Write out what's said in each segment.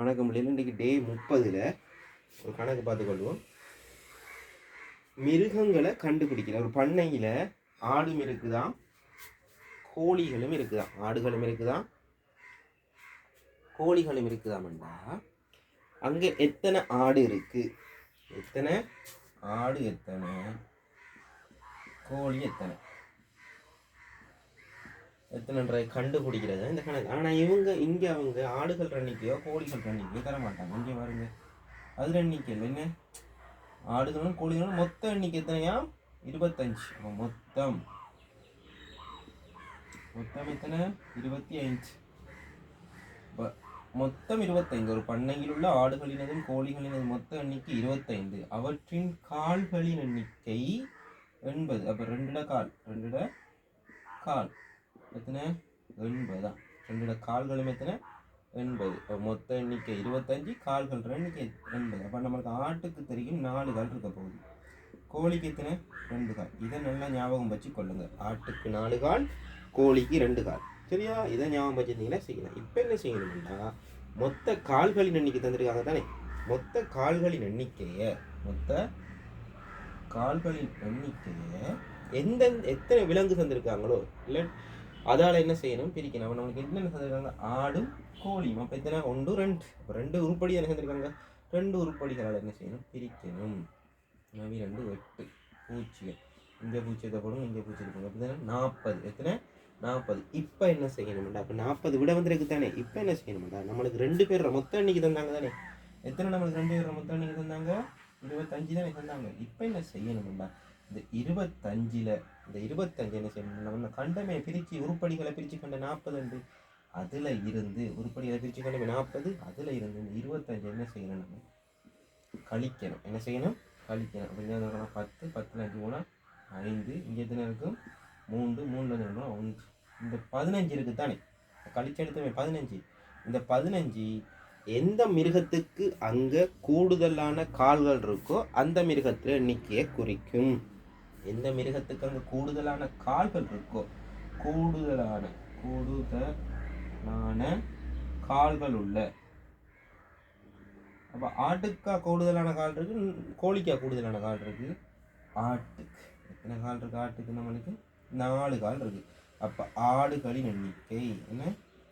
வணக்கம். பிள்ளைகள் இன்றைக்கு டே முப்பதில் ஒரு கணக்கு பார்த்துக்கொள்வோம் மிருகங்களை கண்டுபிடிக்கல. ஒரு பண்ணையில் ஆடும் இருக்குதான் கோழிகளும் இருக்குதான் ஆடுகளும் இருக்குதான் கோழிகளும் இருக்குதாமண்டா அங்கே எத்தனை ஆடு இருக்குது எத்தனை? ஆடு எத்தனை? கோழி எத்தனை? எத்தனைன்ற கண்டுபிடிக்கிறது? இந்த கணக்கு. ஆனால் இவங்க இங்கே அவங்க ஆடுகள் எண்ணிக்கையோ கோழிகள் எண்ணிக்கையோ தர மாட்டாங்க இங்கே பாருங்க. அதில் எண்ணிக்கை இல்லை. என்ன? ஆடுகளும் கோழிகளும் மொத்த எண்ணிக்கை எத்தனையா? இருபத்தஞ்சு. அப்போ மொத்தம். மொத்தம் எத்தனை? இருபத்தி அஞ்சு மொத்தம் இருபத்தைந்து ஒரு பண்ணையில் உள்ள ஆடுகளினதும் கோழிகளினதும் மொத்த எண்ணிக்கை இருபத்தைந்து அவற்றின் கால்களின் எண்ணிக்கை எண்பது. அப்போ ரெண்டுட கால். ரெண்டுட கால். எத்தனை? எண்பது தான். ரெண்டோட கால்களும் எத்தனை? எண்பது. மொத்த எண்ணிக்கை இருபத்தஞ்சி கால்கள் எண்ணிக்கை எண்பது. அப்போ நம்மளுக்கு ஆட்டுக்கு தெரியும் நாலு கால் இருக்க போகுது. கோழிக்கு எத்தனை? ரெண்டு கால். இதை நல்லா ஞாபகம் வச்சு கொள்ளுங்கள் ஆட்டுக்கு நாலு கால் கோழிக்கு ரெண்டு கால். சரியா? இதை ஞாபகம் வச்சிருந்தீங்கன்னா செய்யலாம். இப்போ என்ன செய்யணும்னா மொத்த கால்களின் எண்ணிக்கை தந்திருக்காங்க தானே? மொத்த கால்களின் எண்ணிக்கையை மொத்த கால்களின் எண்ணிக்கையை எந்தெந்த எத்தனை விலங்கு தந்திருக்காங்களோ இல்லை அதால் என்ன செய்யணும்? பிரிக்கணும். அப்போ நம்மளுக்கு என்னென்ன தந்திருக்காங்க ஆடும் கோழியும். அப்போ எத்தனை? ஒன்று ரெண்டு. அப்போ ரெண்டு உருப்படி என்ன செஞ்சிருக்காங்க? ரெண்டு உருப்படிகளால் என்ன செய்யணும்? பிரிக்கணும். நவி ரெண்டு எட்டு. பூச்சிகள். இந்த பூச்சி எதை போடும் இந்த பூச்சி இருக்கும் அப்போ தானே நாற்பது. எத்தனை? நாற்பது. இப்போ என்ன செய்யணும்டா? அப்போ நாற்பது விட வந்திருக்கு தானே இப்போ என்ன செய்யணும்டா? நம்மளுக்கு ரெண்டு பேர் மொத்தம் அன்னைக்கு தந்தாங்க தானே? எத்தனை நம்மளுக்கு ரெண்டு பேர் மொத்தம் அன்னைக்கு தந்தாங்க? இருபத்தஞ்சு தானே தந்தாங்க. இப்போ என்ன செய்யணும்டா? இந்த இருபத்தஞ்சில் இந்த இருபத்தஞ்சு என்ன செய்யணும்? நம்ம கண்டமே பிரித்து உருப்படிகளை பிரித்து கொண்ட நாற்பது உண்டு அதில் இருந்து உருப்படிகளை பிரித்து கண்டமே நாற்பது அதில் இருந்து இந்த இருபத்தஞ்சு என்ன செய்யணும் நம்ம? கழிக்கணும். என்ன செய்யணும்? கழிக்கணும். அப்படின்னா பத்து பத்தில் அஞ்சு போனால் ஐந்து இங்கே எத்தனை இருக்கும்? மூன்று மூணு இருக்கணும் ஒன்று. இந்த பதினஞ்சு இருக்குது தானே? கழிச்சு எடுத்தமே பதினஞ்சு. இந்த பதினஞ்சு எந்த மிருகத்துக்கு அங்கே கூடுதலான கால்கள் இருக்கோ அந்த மிருகத்தில் எண்ணிக்கையை குறிக்கும். எந்த மிருகத்துக்கு அங்கே கூடுதலான கால்கள் இருக்கோ கூடுதலான கூடுதலான கால்கள் உள்ள. அப்போ ஆட்டுக்கா கூடுதலான கால் இருக்கு கோழிக்கா கூடுதலான கால் இருக்கு. ஆட்டுக்கு. எத்தனை கால் இருக்கு ஆட்டுக்கு நம்மளுக்கு? நாலு கால் இருக்கு. அப்போ ஆடுகளின் எண்ணிக்கை என்ன?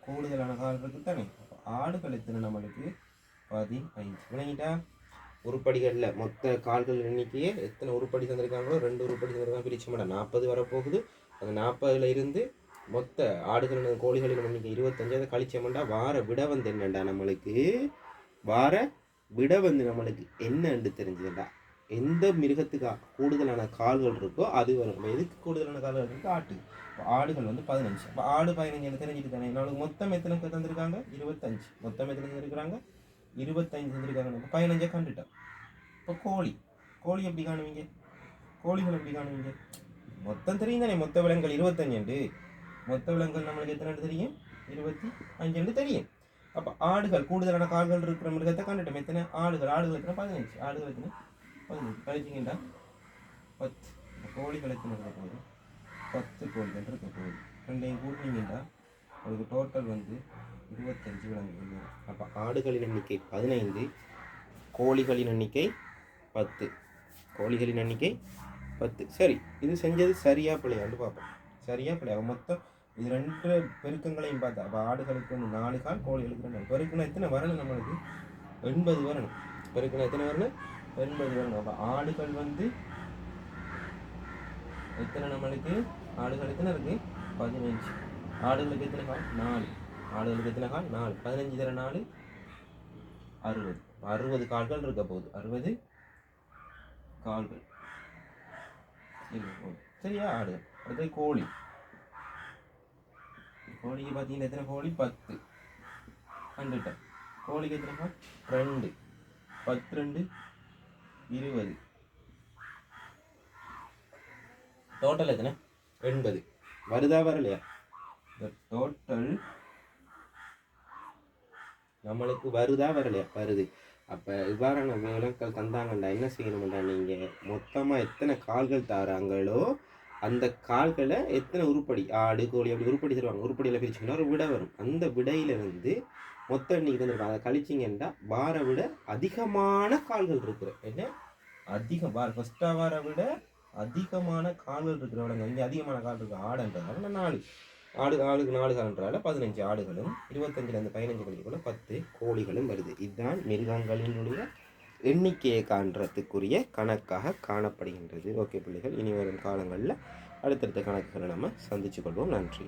கூடுதலான கால் இருக்கு தானே அப்போ ஆடுகள் எத்தனை நம்மளுக்கு? பதினைஞ்சு விளங்கிட்டா? உருப்படிகளில் மொத்த கால்கள் எண்ணிக்கையே எத்தனை உருப்படி தந்திருக்காங்களோ ரெண்டு உருப்படி தந்திருக்காங்க பிரிச்சு மாட்டா. நாற்பது வரப்போகுது. அந்த நாற்பதுல இருந்து மொத்த ஆடுகளின் கோழிகளின் எண்ணிக்கை இருபத்தஞ்சு. அதை கழிச்சோம்டா வார விட வந்து என்னண்டா நம்மளுக்கு? வார விட வந்து நம்மளுக்கு என்னன்னு தெரிஞ்சதுண்டா? எந்த மிருகத்துக்கு கூடுதலான கால்கள் இருக்கோ அது வரும் எதுக்கு கூடுதலான கால்கள் இருக்கோ ஆட்டு இப்போ ஆடுகள் வந்து பதினஞ்சு. அப்போ ஆடு பதினஞ்சு எனக்கு தெரிஞ்சுட்டு தானே. நம்மளுக்கு மொத்தம் எத்தனை தந்திருக்காங்க? இருபத்தஞ்சு. மொத்தம் எத்தனை தந்திருக்கிறாங்க? இருபத்தஞ்சு செஞ்சுருக்காங்க நம்ம பதினஞ்சை கண்டுட்டோம். இப்போ கோழி. கோழி எப்படி காணுவீங்க? கோழிகள் எப்படி காணுவீங்க? மொத்தம் தெரியும் தானே மொத்த விலங்குகள் இருபத்தஞ்சு மொத்த விலங்குகள் நம்மளுக்கு எத்தனை தெரியும்? இருபத்தி அஞ்சு தெரியும். அப்போ ஆடுகள் கூடுதலான கால்கள் இருக்கிற மிருகத்தை கண்டுட்டோம். எத்தனை? ஆடுகள். ஆடுகள் எத்தனை? பதினஞ்சு. ஆடுகள் எத்தனை? பதினஞ்சு. கழிச்சிங்கடா பத்து. கோழிகள் எத்தனை இருக்க போகுது? பத்து கோழிகள் இருக்க போகுது. ரெண்டையும் கூட்டினீங்கன்னா அதுக்கு டோட்டல் வந்து இருபத்தஞ்சு விலங்குகள். அப்போ ஆடுகளின் எண்ணிக்கை பதினைந்து கோழிகளின் எண்ணிக்கை பத்து. கோழிகளின் எண்ணிக்கை பத்து. சரி இது செஞ்சது சரியாக பிள்ளையாண்டு பார்ப்போம். சரியாக பிள்ளையா? மொத்தம் இது ரெண்டு பெருக்கங்களையும் பார்த்தா அப்போ ஆடுகளுக்கு வந்து நாலு கால் கோழிகளுக்கு ரெண்டு. கால். எத்தனை வரணும் நம்மளுக்கு? எண்பது வரணும். பெருக்கணும் எத்தனை வரணும்? எண்பது வரணும். அப்போ ஆடுகள் வந்து எத்தனை நம்மளுக்கு? ஆடுகள் எத்தனை இருக்குது பதினஞ்சு. ஆடுகளுக்கு எத்தனை கால்? நாலு. ஆடுகளுக்கு எத்தனை கால்? நாலு. பதினஞ்சு தர நாலு அறுபது. அறுபது கால்கள் இருக்க போகுது. அறுபது கால்கள். சரியா ஆடுகள். அடுத்தது கோழி. கோழிக்கு பார்த்தீங்கன்னா எத்தனை கோழி? பத்து. கண்டுட்டேன் கோழிக்கு எத்தனை கால்? ரெண்டு. பத்து ரெண்டு இருபது. டோட்டல் எத்தனை? எண்பது. வருதா வரலையா? இந்த டோட்டல் நம்மளுக்கு வருதா வரலையா? வருது. அப்போ இவ்வாறான விளக்கல் தந்தாங்கண்டா என்ன செய்யணும்டா நீங்கள் மொத்தமாக எத்தனை கால்கள் தாராங்களோ அந்த கால்களை எத்தனை உருப்படி ஆடு கோழி அப்படி உருப்படி தருவாங்க. உருப்படியில் பிரிச்சுக்கணும். ஒரு விடை வரும். அந்த விடையிலிருந்து மொத்த எண்ணிக்கை தந்துருப்பாங்க அதை கழிச்சிங்கன்னா வாரை விட அதிகமான கால்கள் இருக்கிற என்ன? அதிகம். வார ஃபஸ்ட்டாக வாரை விட அதிகமான கால்கள் இருக்கிற விட இங்கே அதிகமான கால் இருக்குது ஆடுன்றதால நாலு. ஆடு ஆளுக்கு நாலு என்றால் பதினஞ்சு ஆடுகளும் இருபத்தஞ்சிலேருந்து பதினஞ்சு கோழிக்குள்ள பத்து கோழிகளும் வருது. இதுதான் மிருகங்களினுடைய எண்ணிக்கையை காண்றதுக்குரிய கணக்காக காணப்படுகின்றது. ஓகே பிள்ளைகள் இனி வரும் காலங்களில் அடுத்தடுத்த கணக்குகளை நம்ம சந்தித்து கொள்வோம். நன்றி.